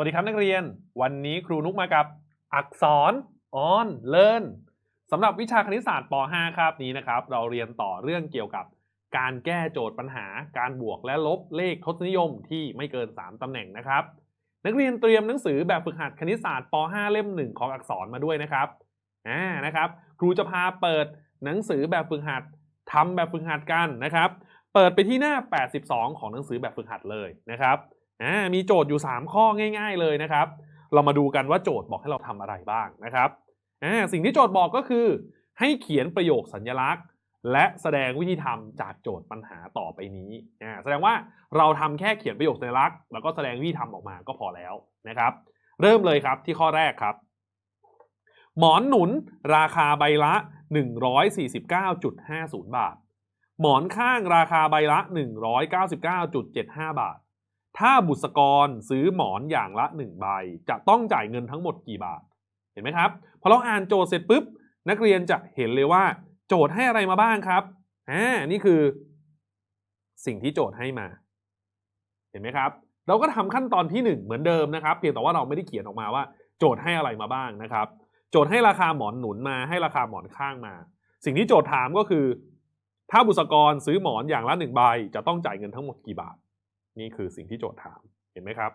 วัสดีครับนักเรียน วันนี้ครูนุกมากับอักษรออนเลินสำหรับวิชาคณิตศาสตร์ป .5 ครับนี้นะครับ เราเรียนต่อเรื่องเกี่ยวกับ การแก้โจทย์ปัญหา การบวกและลบเลขทศนิยมที่ไม่เกิน 3ตำแหน่งนะครับ นักเรียนเตรียมหนังสือแบบฝึกหัดคณิตศาสตร์ป .5 เล่ม 1 ของอักษรมาด้วยนะครับอ่านะครับ ครูจะพาเปิดหนังสือแบบฝึกหัดทำแบบฝึกหัดกันนะครับ เปิดไปที่หน้า 82 ของหนังสือแบบฝึกหัดเลยนะครับ อ่ามีโจทย์อยู่ 3 ข้อง่าย ๆ เลยนะครับ เรามาดูกันว่าโจทย์บอกให้เราทำอะไรบ้างนะครับอ่าสิ่งที่โจทย์บอกก็คือ ให้เขียนประโยคสัญลักษณ์ และแสดงวิธีทำจากโจทย์ปัญหาต่อไปนี้อ่าแสดงว่าเราทำแค่เขียนประโยคสัญลักษณ์แล้วก็แสดงวิธีทำออกมาก็พอแล้วนะครับ เริ่มเลยครับที่ข้อแรกครับ หมอนหนุนราคาใบละ 149.50 บาท หมอนข้างราคาใบละ 199.75 บาท ถ้าบุษกรซื้อหมอนอย่างละ1ใบจะต้องจ่ายเงินทั้งหมดกี่บาท เห็นไหมครับ พอเราอ่านโจทย์เสร็จปุ๊บ นักเรียนจะเห็นเลยว่า โจทย์ให้อะไรมาบ้างครับอ่านี่คือ สิ่งที่โจทย์ให้มา เห็นไหมครับ เราก็ทำขั้นตอนที่ 1 เหมือนเดิมนะครับ เพียงแต่ว่าเราไม่ได้เขียนออกมาว่า โจทย์ให้อะไรมาบ้างนะครับ โจทย์ให้ราคาหมอนหนุนมา ให้ราคาหมอนข้างมา สิ่งที่โจทย์ถามก็คือ ถ้าบุษกรซื้อหมอนอย่างละหนึ่งใบจะต้องจ่ายเงินทั้งหมดกี่บาท นี่คือสิ่งที่โจทย์ถามเห็นไหมครับ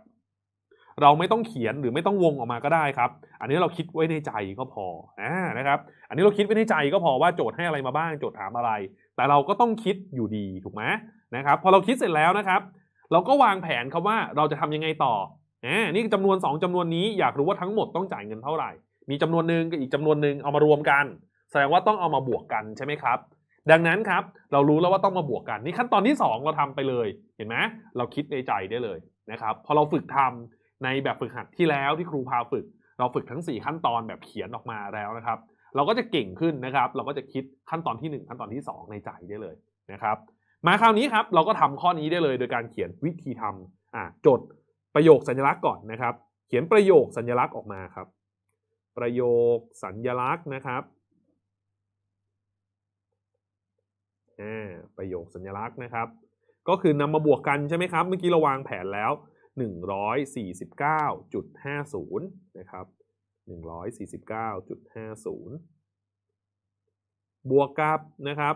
เราไม่ต้องเขียนหรือไม่ต้องวงออกมาก็ได้ครับ อันนี้เราคิดไว้ในใจก็พออ่านะครับ อันนี้เราคิดไว้ในใจก็พอว่าโจทย์ให้อะไรมาบ้างโจทย์ถามอะไร แต่เราก็ต้องคิดอยู่ดีถูกไหมนะครับพอเราคิดเสร็จแล้วนะครับ เราก็วางแผนครับว่าเราจะทำยังไงต่ออ่านี่จำนวน 2จำนวนนี้อยากรู้ว่าทั้งหมดต้องจ่ายเงินเท่าไหร่ มีจำนวนหนึ่งกับอีกจำนวนหนึ่งเอามารวมกัน แสดงว่าต้องเอามาบวกกันใช่ไหมครับ ดังนั้นครับ เรารู้แล้วว่าต้องมาบวกกัน นี่ขั้นตอนที่ 2 เราทำไปเลย เห็นไหมเราคิดในใจได้เลยนะครับ พอเราฝึกทำในแบบฝึกหัดที่แล้วที่ครูพาฝึก เราฝึกทั้ง 4 ขั้นตอนแบบเขียนออกมาแล้วนะครับ เราก็จะเก่งขึ้นนะครับ เราก็จะคิดขั้นตอนที่ 1 ขั้นตอนที่ 2 ในใจได้เลยนะครับ มาคราวนี้ครับเราก็ทำข้อนี้ได้เลยโดยการเขียนวิธีทำอ่าจดประโยคสัญลักษณ์ก่อนนะครับ เขียนประโยคสัญลักษณ์ออกมาครับ ประโยคสัญลักษณ์นะครับอ่า ประโยคสัญลักษณ์นะครับ ก็คือนำมาบวกกันใช่ไหมครับ เมื่อกี้เราวางแผนแล้ว 149.50 นะครับ 149.50 บวกกับนะครับ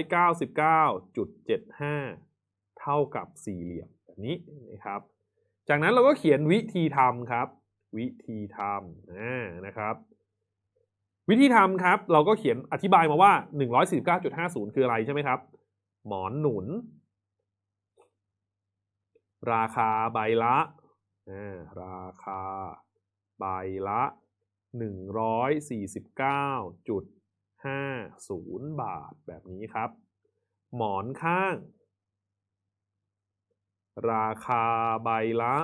199.75 เท่ากับสี่เหลี่ยมแบบนี้นะครับ จากนั้นเราก็เขียนวิธีทำครับ วิธีทำนะครับ วิธีทำครับ เราก็เขียนอธิบายมาว่า 149.50 คืออะไรใช่ไหมครับ หมอนหนุน ราคาใบละราคาใบละ 149.50 บาทแบบนี้ครับ หมอนข้าง ราคาใบละ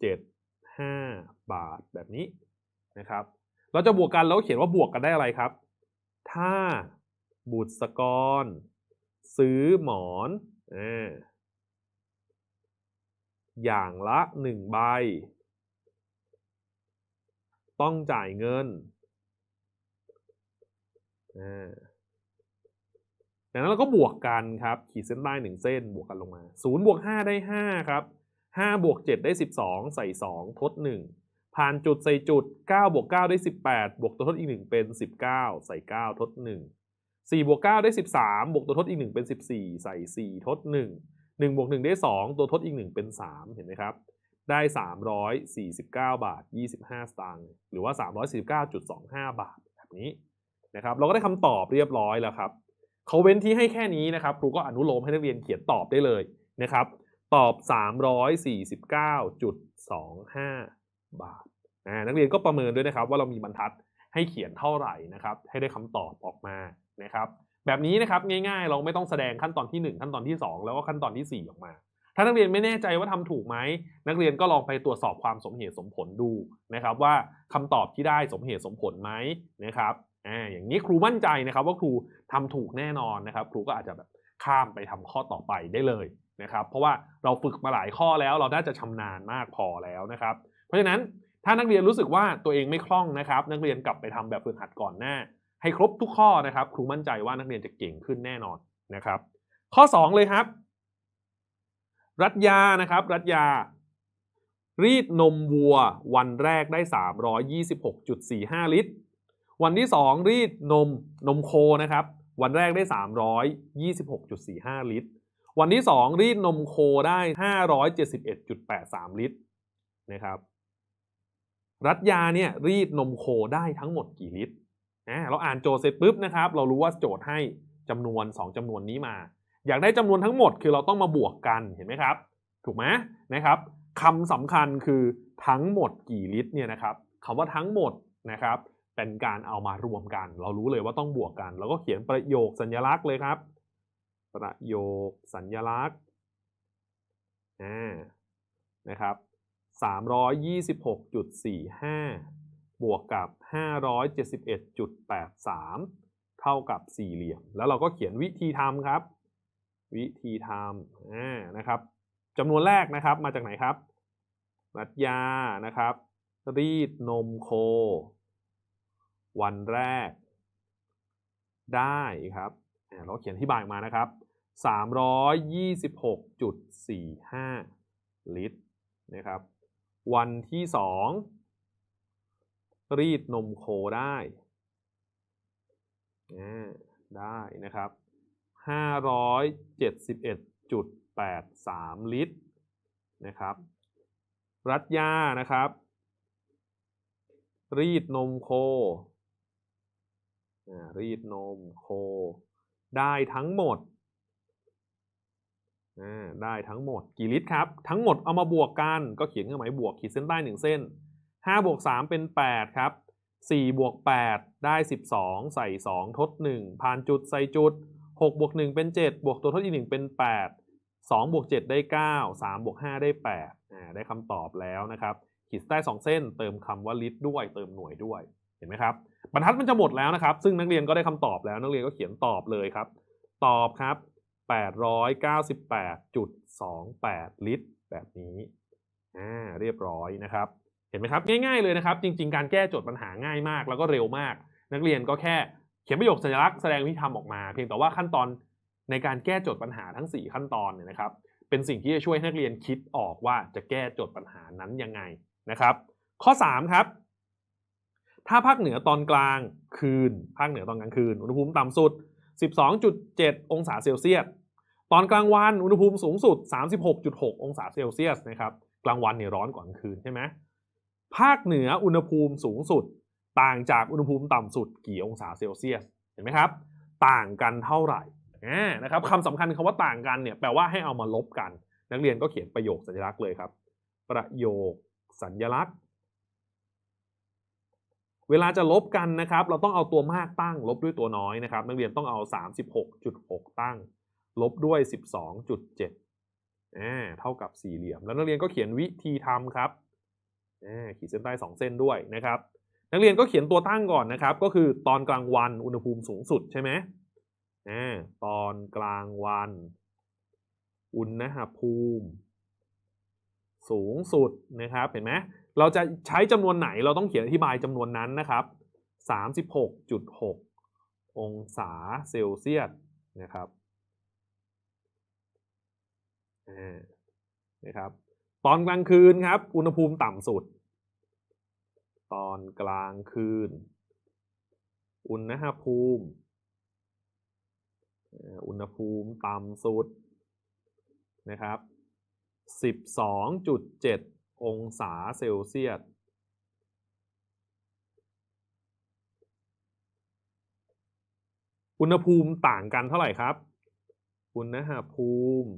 775 บาทแบบนี้นะครับ เราจะบวกกันแล้วเขียนว่าบวกกันได้อะไรครับ ถ้าบุษกร ซื้อหมอนอย่างละหนึ่งใบ ต้องจ่ายเงินอ่าดังนั้นเราก็บวกกันครับ ขีดเส้นใต้หนึ่งเส้นบวกกันลงมา 0 บวก 5 ได้ 5 ครับ 5บวก7ได้ 12 ใส่ 2 ทด 1 ผ่านจุดใส่จุด9บวก9ได้ 18 บวกตัวทดอีก 1 เป็น 19 ใส่ 9 ทด 1 4บวก9ได้ 13 บวกตัวทดอีก 1 เป็น 14 ใส่ 4 ทด 1 1บวก1ได้ 2 ตัวทดอีก 1 เป็น 3 เห็นไหมครับ ได้ 349 บาท 25 สตางค์หรือว่า 349.25 บาทแบบนี้นะครับเราก็ได้คำตอบเรียบร้อยแล้วครับเขาเว้นที่ให้แค่นี้นะครับครูก็อนุโลมให้นักเรียนเขียนตอบได้เลยนะครับ ตอบ 349.25 บาทอ่านักเรียนก็ประเมินด้วยนะครับว่าเรามีบรรทัดให้เขียนเท่าไหร่นะครับให้ได้คำตอบออกมานะครับแบบนี้นะครับง่ายๆ เราไม่ต้องแสดงขั้นตอนที่ 1 ขั้นตอนที่ 2 แล้วก็ขั้นตอนที่ 4 ออกมา ถ้านักเรียนไม่แน่ใจว่าทำถูกไหมนักเรียนก็ลองไปตรวจสอบความสมเหตุสมผลดูนะครับว่าคำตอบที่ได้สมเหตุสมผลไหมนะครับอ่าอย่างนี้ครูมั่นใจนะครับว่าครูทำถูกแน่นอนนะครับ ครูก็อาจจะแบบข้ามไปทำข้อต่อไปได้เลย นะครับ เพราะว่าเราฝึกมาหลายข้อแล้ว เราน่าจะชำนาญมากพอแล้วนะครับ เพราะฉะนั้นถ้านักเรียนรู้สึกว่าตัวเองไม่คล่องนะครับ นักเรียนกลับไปทำแบบฝึกหัดก่อนหน้า ให้ครบทุกข้อนะครับ ครูมั่นใจว่านักเรียนจะเก่งขึ้นแน่นอนนะครับ ข้อ 2 เลยครับ รัตยานะครับ รัตยา รีดนมวัว วันแรกได้ 326.45 ลิตร วันที่ 2 รีดนมนมโคนะครับ วันแรกได้ 326.45 ลิตร วันที่ 2 รีดนมโคได้ 571.83 ลิตรนะครับ รัตยาเนี่ยรีดนมโคได้ทั้งหมดกี่ลิตรอ่าเราอ่านโจทย์เสร็จปุ๊บนะครับ เรารู้ว่าโจทย์ให้จำนวน 2จำนวนนี้มา อยากได้จำนวนทั้งหมดคือเราต้องมาบวกกันเห็นไหมครับ ถูกไหมนะครับคำสำคัญคือทั้งหมดกี่ลิตรเนี่ยนะครับคำว่าทั้งหมดนะครับเป็นการเอามารวมกัน เรารู้เลยว่าต้องบวกกัน แล้วก็เขียนประโยคสัญลักษณ์เลยครับ ประโยค สัญลักษณ์นะครับ326.45 บวกกับ 571.83 เท่ากับสี่เหลี่ยม แล้วเราก็เขียนวิธีทำครับ วิธีทำนะครับจำนวนแรกนะครับมาจากไหนครับรัตยานะครับ รีดนมโค วันแรก ได้ครับเราเขียนที่บายมานะครับ 326.45 ลิตรนะครับ วันที่สองรีดนมโคได้ได้นะครับ 571.83 ลิตรนะครับ รัตยานะครับ รีดนมโครีดนมโค ได้ทั้งหมด ได้ทั้งหมดกี่ลิตรครับ ทั้งหมดเอามาบวกกันก็เขียนเครื่องหมายบวกขีดเส้นใต้1เส้น5บวก3เป็น 8 ครับ4บวก8ได้ 12 ใส่ 2 ทด 1 ผ่านจุดใส่จุด6บวก1เป็น 7 บวกตัวทดอีก 1 เป็น 8 2บวก7ได้ 9 3บวก5ได้8อ่าได้คำตอบแล้วนะครับ ขีดใต้ 2 เส้น เติมคำว่าลิตรด้วย เติมหน่วยด้วย เห็นไหมครับ บรรทัดมันจะหมดแล้วนะครับ ซึ่งนักเรียนก็ได้คำตอบแล้ว นักเรียนก็เขียนตอบเลยครับ ตอบครับ 898.28 ลิตร แบบนี้อ่าเรียบร้อยนะครับ เห็นไหมครับ ง่ายๆเลยนะครับ จริง ๆ การแก้โจทย์ปัญหาง่ายมาก แล้วก็เร็วมาก นักเรียนก็แค่เขียนประโยคสัญลักษณ์แสดงวิธีทำออกมา เพียงแต่ว่าขั้นตอนในการแก้โจทย์ปัญหาทั้ง 4 ขั้นตอนเนี่ยนะครับ เป็นสิ่งที่จะช่วยนักเรียนคิดออกว่าจะแก้โจทย์ปัญหานั้นยังไงนะครับ ข้อ 3 ครับ ถ้าภาคเหนือตอนกลางคืน ภาคเหนือตอนกลางคืน อุณหภูมิต่ำสุด 12.7 องศาเซลเซียส ตอนกลางวันอุณหภูมิสูงสุด 36.6 องศาเซลเซียสนะครับ กลางวันเนี่ยร้อนกว่ากลางคืนใช่ไหมภาคเหนืออุณหภูมิสูงสุด ต่างจากอุณหภูมิต่ำสุดกี่องศาเซลเซียส เห็นไหมครับ ต่างกันเท่าไหร่นะครับคำสำคัญคำว่าต่างกันเนี่ยแปลว่าให้เอามาลบกัน นักเรียนก็เขียนประโยคสัญลักษณ์เลยครับ ประโยคสัญลักษณ์ เวลาจะลบกันนะครับ เราต้องเอาตัวมากตั้ง ลบด้วยตัวน้อยนะครับ นักเรียนต้องเอา 36.6 ตั้ง ลบด้วย 12.7อ่าเท่ากับสี่เหลี่ยม แล้วนักเรียนก็เขียนวิธีทำครับอ่าขีดเส้นใต้ 2 เส้นด้วยนะครับ นักเรียนก็เขียนตัวตั้งก่อนนะครับ ก็คือตอนกลางวันอุณหภูมิสูงสุดใช่ไหมอ่าตอนกลางวัน อุณหภูมิ สูงสุดนะครับเห็นไหมเราจะใช้จำนวนไหนเราต้องเขียนอธิบายจำนวนนั้นนะครับ 36.6 องศาเซลเซียสนะครับอ่านะครับ ตอนกลางคืนครับ อุณหภูมิต่ำสุด ตอนกลางคืน อุณหภูมิ อุณหภูมิต่ำสุดนะครับ 12.7 องศาเซลเซียสอุณหภูมิต่างกันเท่าไหร่ครับ อุณหภูมิ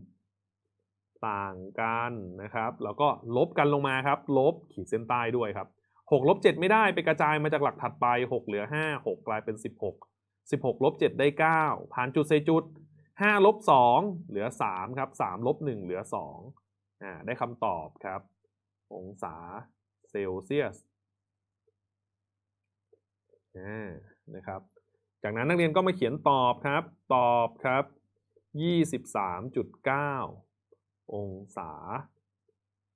ต่างกันนะครับ แล้วก็ลบกันลงมาครับ ลบขีดเส้นใต้ด้วยครับ6ลบ7ไม่ได้ไปกระจายมาจากหลักถัดไป 6 เหลือ 5 6 กลายเป็น 16 16ลบ7ได้ 9 ผ่านจุดใส่จุด5ลบ2เหลือ 3 ครับ3ลบ1เหลือ 2 อ่าได้คำตอบครับ องศาเซลเซียสอ่านะครับ จากนั้นนักเรียนก็มาเขียนตอบครับ ตอบครับ 23.9 องศา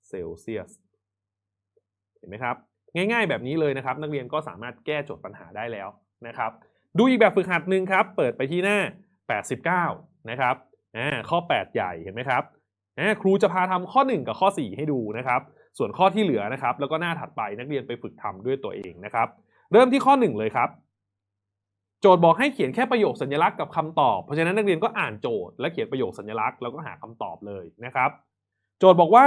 เซลเซียส เห็นไหมครับ ง่ายๆแบบนี้เลยนะครับ นักเรียนก็สามารถแก้โจทย์ปัญหาได้แล้วนะครับ ดูอีกแบบฝึกหัดหนึ่งครับ เปิดไปที่หน้า 89 นะครับ อ่า ข้อ 8 ใหญ่ เห็นไหมครับ นะครูจะพาทำข้อ 1 กับข้อ 4 ให้ดูนะครับ ส่วนข้อที่เหลือนะครับ แล้วก็หน้าถัดไปนักเรียนไปฝึกทำด้วยตัวเองนะครับ เริ่มที่ข้อ 1 เลยครับ โจทย์บอกให้เขียนแค่ประโยคสัญลักษณ์กับคำตอบ เพราะฉะนั้นนักเรียนก็อ่านโจทย์และเขียนประโยคสัญลักษณ์แล้วก็หาคำตอบเลยนะครับ โจทย์บอกว่า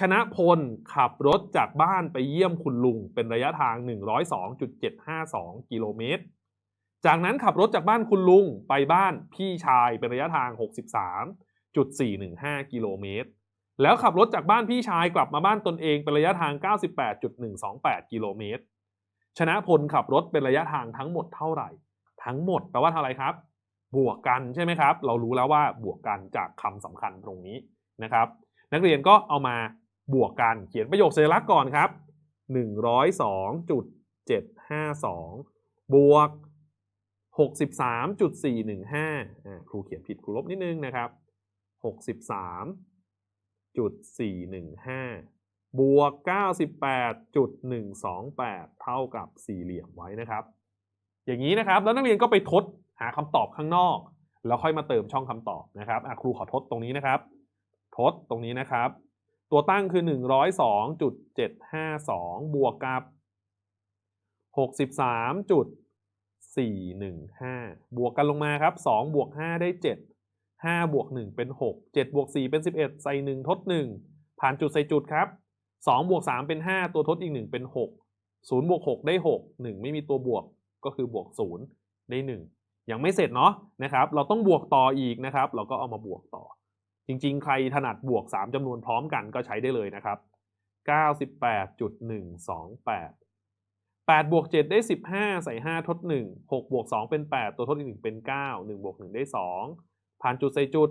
ชนะพลขับรถจากบ้านไปเยี่ยมคุณลุง เป็นระยะทาง 102.752 กิโลเมตร จากนั้นขับรถจากบ้านคุณลุงไปบ้านพี่ชายเป็นระยะทาง 63.415 กิโลเมตร แล้วขับรถจากบ้านพี่ชายกลับมาบ้านตนเองเป็นระยะทาง 98.128 กิโลเมตร ชนะพลขับรถเป็นระยะทางทั้งหมดเท่าไหร่ ทั้งหมดแปลว่าเท่าไหร่ครับ บวกกันใช่ไหมครับ เรารู้แล้วว่าบวกกันจากคำสำคัญตรงนี้นะครับ นักเรียนก็เอามาบวกกันเขียนประโยคสัญลักษณ์ก่อนครับ 102.752 บวก 63.415อ่าครูเขียนผิดครูลบนิดนึงนะครับ 63.415 บวก 98.128 เท่ากับสี่เหลี่ยมไว้นะครับ อย่างนี้นะครับ แล้วนักเรียนก็ไปทดหาคำตอบข้างนอก แล้วค่อยมาเติมช่องคำตอบนะครับครูขอทดตรงนี้นะครับ ทดตรงนี้นะครับ ตัวตั้งคือ 102.752 บวกกับ 63.415 บวกกันลงมาครับ 2 บวก 5 ได้ 7 5บวก1เป็น 6 7บวก4เป็น 11 ใส่ 1 ทด 1 ผ่านจุดใส่จุดครับ2บวก3เป็น 5 ตัวทดอีก 1 เป็น 6 0บวก6ได้ 6 1 ไม่มีตัวบวกก็คือบวก 0 ได้ 1 ยังไม่เสร็จเนาะนะครับ เราต้องบวกต่ออีกนะครับ เราก็เอามาบวกต่อ จริงๆ ใครถนัดบวก 3จำนวนพร้อมกันก็ใช้ได้เลยนะครับ 98.128 8บวก7ได้ 15 ใส่ 5 ทด 1 6บวก2เป็น 8 ตัวทดอีก 1 เป็น 9 1บวก1ได้ 2 ผ่านจุดใส่จุด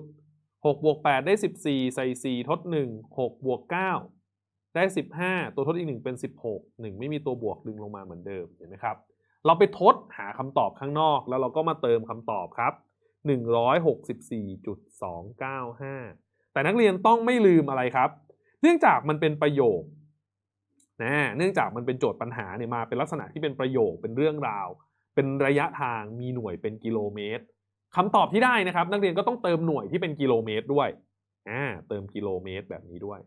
6บวก8ได้ 14 ใส่ 4 ทด 1 6บวก9ได้ 15 ตัวทดอีก 1 เป็น 16 1 ไม่มีตัวบวกดึงลงมาเหมือนเดิมเห็นไหมครับ เราไปทดหาคำตอบข้างนอก แล้วเราก็มาเติมคำตอบครับ 164.295 แต่นักเรียนต้องไม่ลืมอะไรครับ เนื่องจากมันเป็นประโยคนะเนื่องจากมันเป็นโจทย์ปัญหาเนี่ยมาเป็นลักษณะที่เป็นประโยคเป็นเรื่องราว เป็นระยะทางมีหน่วยเป็นกิโลเมตร คำตอบที่ได้นะครับ นักเรียนก็ต้องเติมหน่วยที่เป็นกิโลเมตรด้วยอ่าเติมกิโลเมตรแบบนี้ด้วย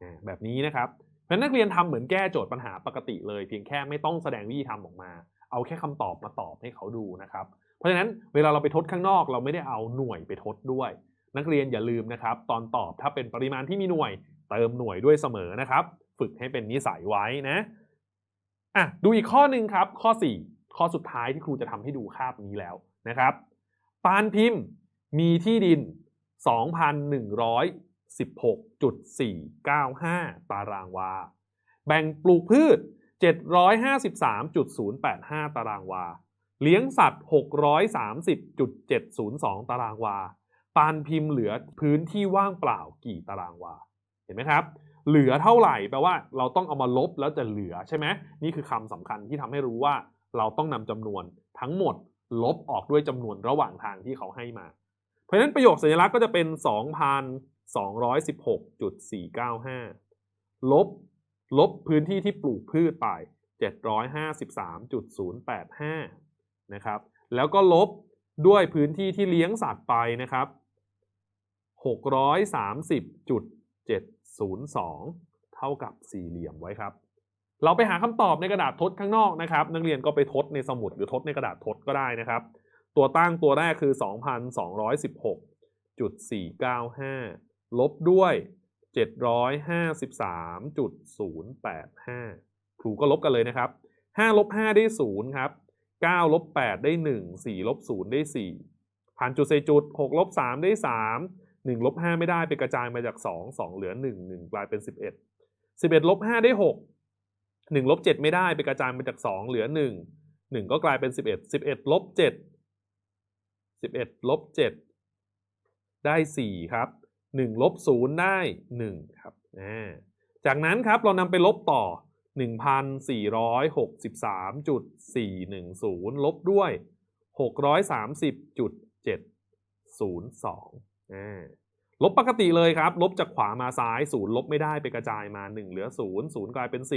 อ่าแบบนี้นะครับเพราะนักเรียนทำเหมือนแก้โจทย์ปัญหาปกติเลย เพียงแค่ไม่ต้องแสดงวิธีทำออกมา เอาแค่คำตอบมาตอบให้เขาดูนะครับ เพราะฉะนั้นเวลาเราไปทดข้างนอกเราไม่ได้เอาหน่วยไปทดด้วย นักเรียนอย่าลืมนะครับ ตอนตอบถ้าเป็นปริมาณที่มีหน่วย เติมหน่วยด้วยเสมอนะครับ ฝึกให้เป็นนิสัยไว้นะอะดูอีกข้อหนึ่งครับ ข้อ 4 ข้อสุดท้ายที่ครูจะทำให้ดูคาบนี้แล้วนะครับ ปานพิมพ์มีที่ดิน 2,116.495 ตารางวา แบ่งปลูกพืช 753.085 ตารางวา เลี้ยงสัตว์ 630.702 ตารางวา ปานพิมพ์เหลือพื้นที่ว่างเปล่ากี่ตารางวา เห็นไหมครับ เหลือเท่าไหร่แปลว่าเราต้องเอามาลบแล้วจะเหลือใช่ไหมนี่คือคำสำคัญที่ทำให้รู้ว่าเราต้องนำจำนวนทั้งหมด ลบออกด้วยจำนวนระหว่างทางที่เขาให้มา เพราะฉะนั้นประโยคสัญลักษณ์ก็จะเป็น 2,216.495 ลบ ลบพื้นที่ที่ปลูกพืชไป 753.085 นะครับ แล้วก็ลบด้วยพื้นที่ที่เลี้ยงสัตว์ไปนะครับ 630.702 เท่ากับสี่เหลี่ยมไว้ครับ เราไปหาคำตอบในกระดาษทดข้างนอกนะครับ นักเรียนก็ไปทดในสมุดหรือทดในกระดาษทดก็ได้นะครับ ตัวตั้งตัวแรกคือ 2,216.495 ลบด้วย 753.085 ครูก็ลบกันเลยนะครับ 5 ลบ 5 ได้ 0 ครับ 9 ลบ 8 ได้ 1 4 ลบ 0 ได้ 4 ผ่านจุดใส่จุด 6 ลบ 3 ได้ 3 1 ลบ 5 ไม่ได้ไปกระจายมาจาก 2 2 เหลือ 1 1 กลายเป็น 11 11 ลบ 5 ได้ 6 1ลบ7ไม่ได้ไปกระจายมาจาก 2 เหลือ 1 1 ก็กลายเป็น 11 11ลบ7 11ลบ7ได้ 4 ครับ 1ลบ0ได้ 1 ครับจากนั้นครับเรานำไปลบต่อ 1,463.410 ลบด้วย 630.702 ลบปกติเลยครับ ลบจากขวามาซ้าย 0 ลบไม่ได้ไปกระจายมา 1 เหลือ 0 0 กลายเป็น 10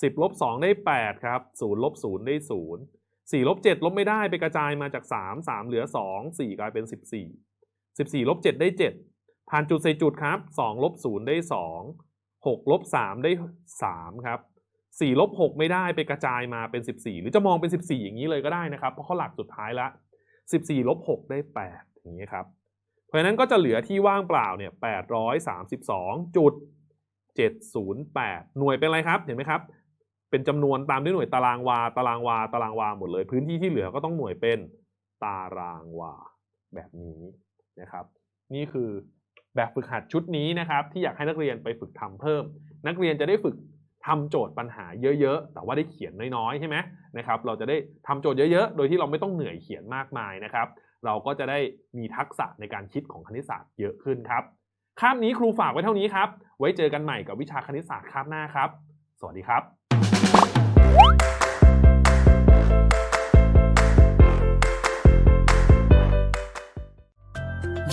10ลบ2ได้ 8 ครับ0ลบ0ได้ 0 4ลบ7ลบไม่ได้ไปกระจายมาจาก 3 3 เหลือ 2 4 กลายเป็น 14 14ลบ7ได้ 7 ผ่านจุดใส่จุดครับ2ลบ0ได้ 2 6ลบ3ได้ 3 ครับ4ลบ6ไม่ได้ไปกระจายมาเป็น 14 หรือจะมองเป็น 14 อย่างนี้เลยก็ได้นะครับ เพราะเขาหลักสุดท้ายละ 14ลบ6ได้ 8 อย่างนี้ครับเพราะฉะนั้นก็จะเหลือที่ว่างเปล่าเนี่ย832จุด708 หน่วยเป็นอะไรครับเห็นไหมครับ เป็นจำนวนตามด้วยหน่วยตารางวา ตารางวา ตารางวาหมดเลย พื้นที่ที่เหลือก็ต้องหน่วยเป็นตารางวาแบบนี้นะครับ นี่คือแบบฝึกหัดชุดนี้นะครับ ที่อยากให้นักเรียนไปฝึกทำเพิ่ม นักเรียนจะได้ฝึกทำโจทย์ปัญหาเยอะๆ แต่ว่าได้เขียนน้อยๆ ใช่ไหมนะครับ เราจะได้ทำโจทย์เยอะๆ โดยที่เราไม่ต้องเหนื่อยเขียนมากมายนะครับ เราก็จะได้มีทักษะในการคิดของคณิตศาสตร์เยอะขึ้นครับ คาบนี้ครูฝากไว้เท่านี้ครับ ไว้เจอกันใหม่กับวิชาคณิตศาสตร์คาบหน้าครับ สวัสดีครับ